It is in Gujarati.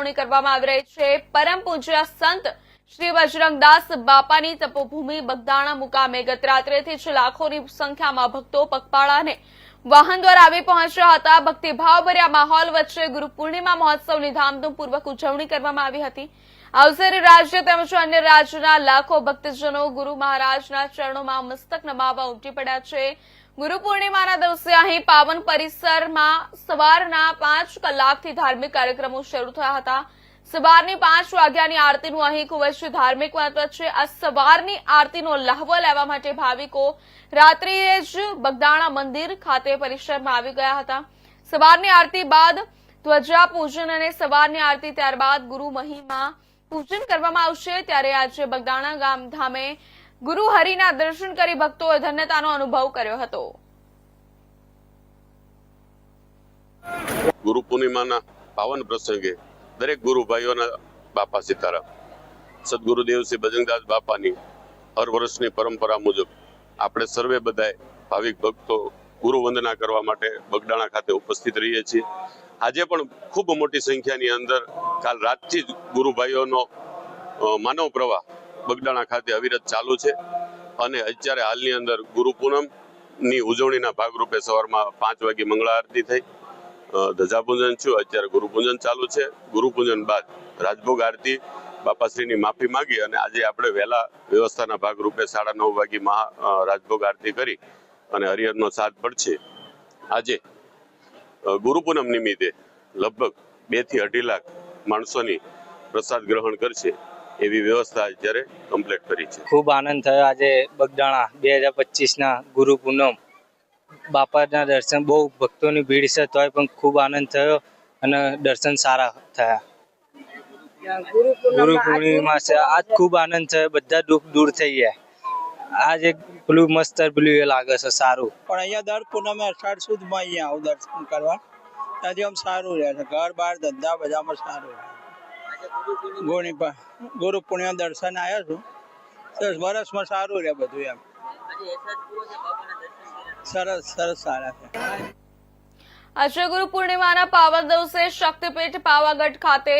ઉજવણી કરવામાં આવી રહી છે. પરમ પૂજ્ય સંત શ્રી બજરંગદાસ બાપાની તપોભૂમિ બગદાણા મુકામે ગત રાત્રેથી જ લાખોની સંખ્યામાં ભક્તો પગપાળાને વાહન દ્વારા આવી પહોંચ્યા હતા. ભક્તિભાવભર્યા માહોલ વચ્ચે ગુરુ પૂર્ણિમા મહોત્સવની ધામધૂમપૂર્વક ઉજવણી કરવામાં આવી હતી. અવસરે રાજ્ય તેમજ અન્ય રાજ્યના લાખો ભક્તજનો ગુરુ મહારાજના ચરણોમાં મસ્તક નમાવવા ઉમટી પડ્યા છે. ગુરુ પૂર્ણિમાના દિવસે અહીં પાવન પરિસરમાં સવારના પાંચ કલાકથી ધાર્મિક કાર્યક્રમો શરૂ થયા હતા. સવારની પાંચ વાગ્યાની આરતીનું અહીં ખૂબ જ ધાર્મિક મહત્વ છે. આ સવારની આરતીનો લહાવો લેવા માટે ભાવિકો રાત્રિએ જ બગદાણા મંદિર ખાતે પરિસરમાં આવી ગયા હતા. સવારની આરતી બાદ ધ્વજા પૂજન અને સવારની આરતી ત્યારબાદ ગુરુ મહિમા પૂજન કરવામાં આવશે. ત્યારે આજે બગદાણા ગામ ધામે ગુરુ હરિના દર્શન કરી ભક્તોએ ધન્યતાનો અનુભવ કર્યો હતો. ગુરુ પૂર્ણિમાના પાવન પ્રસંગે દરેક ગુરુ ભાઈઓના બાપા સીતારામ, સદગુરુદેવ શ્રી બજરંગદાસ બાપાની હર વર્ષની પરંપરા મુજબ આપણે સર્વે બધાએ ભાવિક ભક્તો ગુરુ વંદના કરવા માટે બગડાણા ખાતે ઉપસ્થિત રહીએ છીએ. આજે પણ ખૂબ મોટી સંખ્યાની અંદર કાલ રાતથી જ ગુરુભાઈઓનો માનવ પ્રવાહ બગડાણા ખાતે અવિરત ચાલુ છે અને અત્યારે હાલની અંદર ગુરુ પૂનમની ઉજવણીના ભાગરૂપે સવારમાં પાંચ વાગે મંગળા આરતી થઈ. ધજાપૂજન છું અત્યારે ગુરુપૂજન ચાલુ છે. ગુરુપૂજન બાદ રાજભોગ આરતી બાપાશ્રીની માફી માંગી અને આજે આપણે વહેલા વ્યવસ્થાના ભાગરૂપે સાડા નવ વાગે મહા રાજભોગ આરતી કરી અને હરિહરનો સાથ પડશે. આજે ગુરુપૂનમ નિમિત્તે લગભગ બેથી અઢી લાખ માણસોની પ્રસાદ ગ્રહણ કરશે એવી વ્યવસ્થા અત્યારે કમ્પ્લીટ કરી છે. ખૂબ આનંદ થયો. આજે બગદાણા બે હજાર પચીસના ગુરુ પૂનમ બાપાના દર્શન બહુ ભક્તોની ભીડ છે તોય પણ ખૂબ આનંદ થયો અને દર્શન સારા થયા. ગુરુ પૂર્ણિમા છે. આજ ખૂબ આનંદ થયો. બધા દુઃખ દૂર થઈ ગયા. આજ એક પેલું મસ્ત પેલું એ લાગે છે સારું. પણ અહીંયા દર પૂનમે અષાઢ સુદમાં અહીંયા આવું દર્શન કરવા ત્યાંથી આમ સારું રહે છે. ઘર બાર ધંધા બધામાં સારું રહે ગુણી ગુરુ પૂર્ણિમા દર્શન આવ્યો છું. દસ વર્ષમાં સારું રહે બધું એમ. સરસ સરસ સારા છે. આજે ગુરુ પૂર્ણિમાના પાવન દિવસે શક્તિપીઠ પાવાગઢ ખાતે